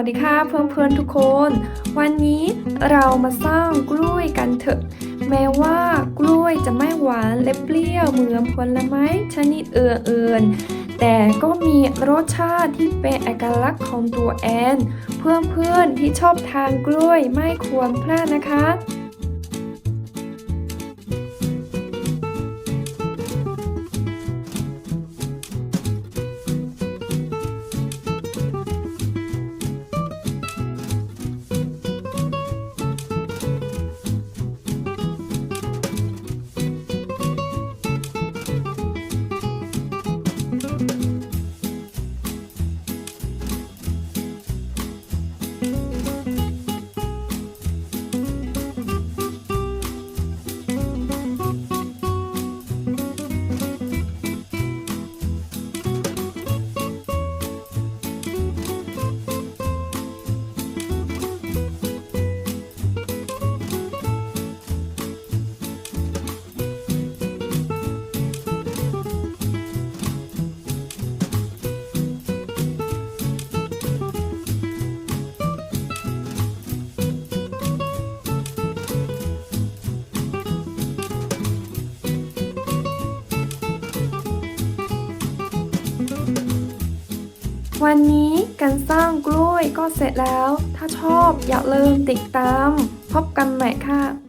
วัสดีค่ะเพื่อนๆทุกคน วันนี้เรามาสร้างกล้วยกันเถอะ แม้ว่ากล้วยจะไม่หวานและเปรี้ยวเหมือนผลไม้ชนิดเอื่นๆแต่ก็มีรสชาติที่เป็นเอกลักษณ์ของตัวแอน เพื่อนๆที่ชอบทานกล้วยไม่ควรพลาดนะคะ วันนี้การสร้างกล้วยก็เสร็จแล้ว ถ้าชอบอย่าลืมติดตาม พบกันใหม่ค่ะ